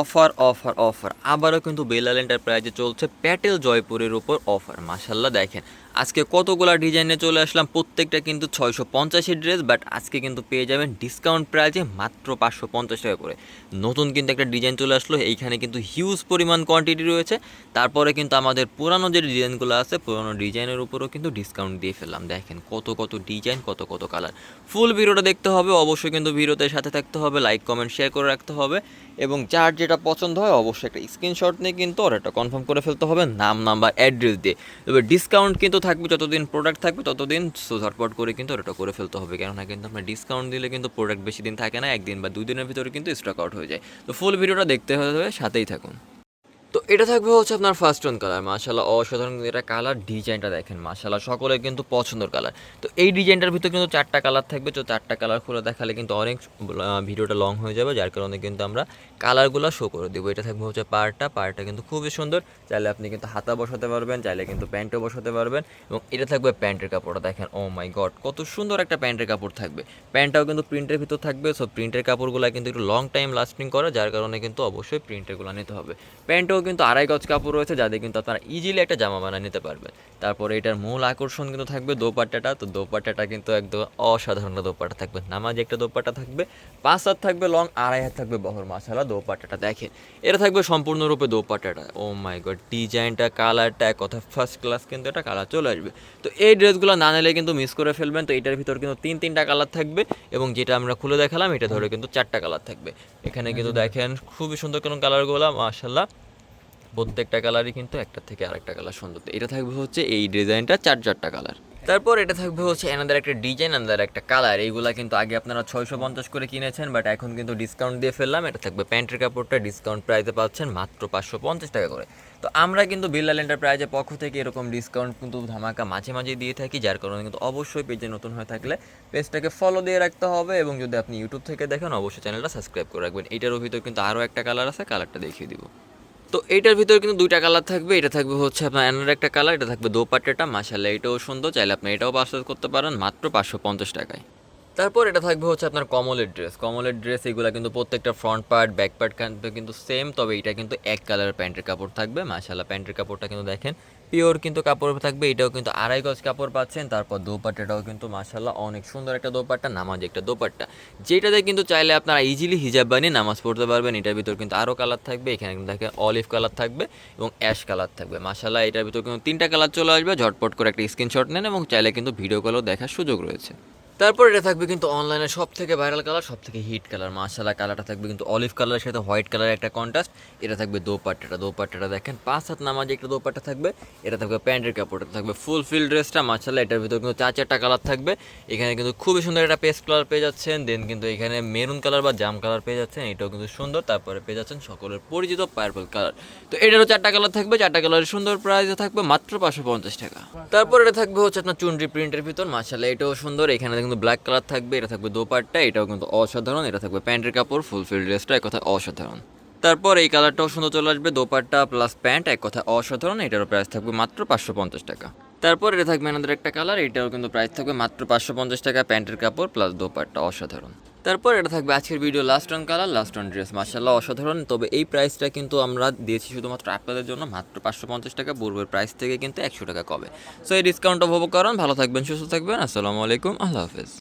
Offer offer offer. আবারও কিন্তু বেলাল এন্টারপ্রাইজে চলছে প্যাটেল জয়পুরের উপর অফার। মাসাল্লাহ দেখেন। আজকে কতগুলা ডিজাইনে চলে আসলাম, প্রত্যেকটা কিন্তু ছয়শো পঞ্চাশের ড্রেস, বাট আজকে কিন্তু পেয়ে যাবেন ডিসকাউন্ট প্রাইজে মাত্র পাঁচশো পঞ্চাশ টাকা করে। নতুন কিন্তু একটা ডিজাইন চলে আসলো, এইখানে কিন্তু হিউজ পরিমাণ কোয়ান্টিটি রয়েছে। তারপরে কিন্তু আমাদের পুরানো যে ডিজাইনগুলো আছে, পুরানো ডিজাইনের উপরও কিন্তু ডিসকাউন্ট দিয়ে ফেললাম। দেখেন, কত কত ডিজাইন, কত কত কালার। ফুল ভিডিওটা দেখতে হবে, অবশ্যই কিন্তু ভিডিওতে সাথে থাকতে হবে লাইক কমেন্ট শেয়ার করে রাখতে হবে। এবং যার যেটা পছন্দ হয় অবশ্যই একটা স্ক্রিনশট নিয়ে কিন্তু অর্ডারটা কনফার্ম করে ফেলতে হবে নাম নাম্বার অ্যাড্রেস দিয়ে। তবে ডিসকাউন্ট কিন্তু থাকবে, যতদিন প্রোডাক্ট থাকবে ততদিন সো ঝটপট করে কিন্তু অর্ডারটা করে ফেলতে হবে। কেননা কিন্তু আপনার ডিসকাউন্ট দিলে কিন্তু প্রোডাক্ট বেশি দিন থাকে না, একদিন বা দুই দিনের ভিতরে কিন্তু স্টক আউট হয়ে যায়। তো ফুল ভিডিওটা দেখতে হবে, সাথেই থাকুন। এটা থাকবে হচ্ছে আপনার ফার্স্ট ওয়ান কালার মাশাল্লাহ অসাধারণ এটা কালার ডিজাইনটা দেখেন মাশাল্লাহ সকলের কিন্তু পছন্দের কালার তো এই ডিজাইনটার ভিতরে কিন্তু চারটা কালার থাকবে, তো চারটা কালার খুলে দেখালে কিন্তু অনেক ভিডিওটা লং হয়ে যাবে, যার কারণে কিন্তু আমরা কালারগুলো শো করে দেবো। এটা থাকবে হচ্ছে পার্টটা পার্টটা কিন্তু খুবই সুন্দর। চাইলে আপনি কিন্তু হাতা বসাতে পারবেন, চাইলে কিন্তু প্যান্টও বসাতে পারবেন এবং এটা থাকবে প্যান্টের কাপড়টা, দেখেন ও মাই গড কত সুন্দর একটা প্যান্টের কাপড় থাকবে। প্যান্টটাও কিন্তু প্রিন্টের ভিতর থাকবে সো প্রিন্টের কাপড়গুলো কিন্তু একটু লং টাইম লাস্টিং করে, যার কারণে কিন্তু অবশ্যই প্রিন্টেরগুলো নিতে হবে। প্যান্টেও কিন্তু আড়াই গজ কাপড় রয়েছে যাদের কিন্তু আপনারা ইজিলি একটা জামা বানিয়ে নিতে পারবেন। তারপরে এটার মূল আকর্ষণ কিন্তু থাকবে দোপাট্টাটা। তো দোপাট্টাটা কিন্তু একদম অসাধারণ দোপাট্টা থাকবে। নামাজ একটা দোপাট্টা থাকবে পাঁচ হাত থাকবে লং আড়াই হাত থাকবে বহর। মাসালা দোপাট্টাটা দেখেন। এটা থাকবে সম্পূর্ণরূপে দোপাট্টাটা। ও মাই গড ডিজাইনটা কালারটা এক কথা ফার্স্ট ক্লাস কিন্তু এটা কালার চলে আসবে। তো এই ড্রেসগুলো না নিলে কিন্তু মিস করে ফেলবেন। তো এটার ভিতর কিন্তু তিন তিনটা কালার থাকবে এবং যেটা আমরা খুলে দেখালাম এটা ধরে কিন্তু চারটা কালার থাকবে। এখানে কিন্তু দেখেন খুবই সুন্দর কোনো কালারগুলো মাসাল্লাহ প্রত্যেকটা কালারই কিন্তু একটা থেকে আরেকটা কালার সুন্দর। এটা থাকবে হচ্ছে এই ডিজাইনটা চার চারটা কালার তারপর এটা থাকবে হচ্ছে এনাদের একটা ডিজাইন আনাদের একটা কালার এইগুলা কিন্তু আগে আপনারা ছয়শো পঞ্চাশ করে কিনেছেন বাট এখন কিন্তু ডিসকাউন্ট দিয়ে ফেললাম। এটা থাকবে প্যান্টের কাপড়টা ডিসকাউন্ট প্রাইসে পাচ্ছেন মাত্র পাঁচশো পঞ্চাশ টাকা করে। তো আমরা কিন্তু বিল্লাল এন্টারপ্রাইজের পক্ষ থেকে এরকম ডিসকাউন্ট কিন্তু ধামাকা মাঝে মাঝে দিয়ে থাকি, যার কারণে কিন্তু অবশ্যই পেজে নতুন হয়ে থাকলে পেজটাকে ফলো দিয়ে রাখতে হবে এবং যদি আপনি ইউটিউব থেকে দেখেন, অবশ্যই চ্যানেলটা সাবস্ক্রাইব করে রাখবেন। এটার ভিতর কিন্তু আরও একটা কালার আছে কালারটা দেখিয়ে দিব। তো এইটার ভিতরে কিন্তু দুইটা কালার থাকবে। এটা থাকবে হচ্ছে আপনার অ্যানার একটা কালার, এটা থাকবে দোপাট্টাটা। মাসাল্লাহ এটাও সুন্দর। চাইলে আপনি এটাও পার্সেল করতে পারেন, মাত্র পাঁচশো পঞ্চাশ টাকায়। তারপর এটা থাকবে হচ্ছে আপনার কমলের ড্রেস কমলের ড্রেস এগুলো কিন্তু প্রত্যেকটা ফ্রন্ট পার্ট ব্যাক পার্ট কিন্তু সেম তবে এটা কিন্তু এক কালারের প্যান্টের কাপড় থাকবে। মাসাল্লাহ প্যান্টের কাপড়টা কিন্তু দেখেন পিওর কিন্তু কাপড় থাকবে, এটাও কিন্তু আড়াই গজ কাপড় পাচ্ছেন। তারপর দোপাট্টাটাও কিন্তু মাসাল্লাহ অনেক সুন্দর একটা দোপাট্টা, নামাজ একটা দোপাট্টা। যেটাতে কিন্তু চাইলে আপনারা ইজিলি হিজাব বানিয়ে নামাজ পড়তে পারবেন। এটার ভিতর কিন্তু আরও কালার থাকবে, এখানে কিন্তু দেখেন অলিভ কালার থাকবে এবং অ্যাশ কালার থাকবে। মাসাল্লাহ এটার ভিতর কিন্তু তিনটা কালার চলে আসবে। ঝটপট করে একটা স্ক্রিনশট নেন এবং চাইলে কিন্তু ভিডিও কলও দেখার সুযোগ রয়েছে। তারপর এটা থাকবে কিন্তু অনলাইনে সব থেকে ভাইরাল কালার সব থেকে হিট কালার মার্শাল্লাহ কালারটা থাকবে কিন্তু অলিভ কালারের সাথে হোয়াইট কালারের একটা কন্ট্রাস্ট এটা থাকবে দোপাট্টাটা। দোপাট্টাটা দেখেন, পাঁচ হাত নামাজ একটা দোপাট্টা থাকবে। এটা থাকবে প্যান্টের কাপড়টা থাকবে ফুল ফিল ড্রেসটা মার্শাল্লাহ এটার ভিতরে কিন্তু চার চারটা কালার থাকবে। এখানে কিন্তু খুবই সুন্দর একটা পেস্ট কালার পেয়ে যাচ্ছেন। দেন কিন্তু এখানে মেরুন কালার বা জাম কালার পেয়ে যাচ্ছেন। এটাও কিন্তু সুন্দর। তারপরে পেয়ে যাচ্ছেন সকলের পরিচিত পার্পল কালার তো এটারও চারটা কালার থাকবে। চারটা কালারের সুন্দর প্রাইসে থাকবে মাত্র পাঁচশো পঞ্চাশ টাকা। তারপর এটা থাকবে হচ্ছে আপনার চুনরি প্রিন্টের ভিতর। মার্শাল্লাহ এটাও সুন্দর। এখানে কিন্তু ব্ল্যাক কালার থাকবে, এটা থাকবে দোপারটা এটাও কিন্তু অসাধারণ, এটা থাকবে প্যান্টের কাপড় ফুলফিল ড্রেসটা এক কথা অসাধারণ। তারপর এই কালারটাও সুন্দর চলে আসবে, দোপাট্টা প্লাস প্যান্ট এক কথা অসাধারণ, এটারও প্রাইস থাকবে মাত্র পাঁচশো পঞ্চাশ টাকা। তারপর এটা থাকবে আমাদের একটা কালার এটারও কিন্তু প্রাইস থাকবে মাত্র পাঁচশো পঞ্চাশ টাকা, প্যান্টের কাপড় প্লাস দোপাট্টা, অসাধারণ। তারপর এটা থাকবে আজকের video last on colour last on dress মার্শাল্লাহ অসাধারণ। তবে এই প্রাইসটা কিন্তু আমরা দিয়েছি শুধুমাত্র আপনাদের জন্য, মাত্র পাঁচশো পঞ্চাশ টাকা, পূর্বের প্রাইস থেকে কিন্তু একশো টাকা কবে। সো এই ডিসকাউন্ট উপভোগ করেন, ভালো থাকবেন, সুস্থ থাকবেন। আসসালামু আলাইকুম, আল্লাহ হাফেজ।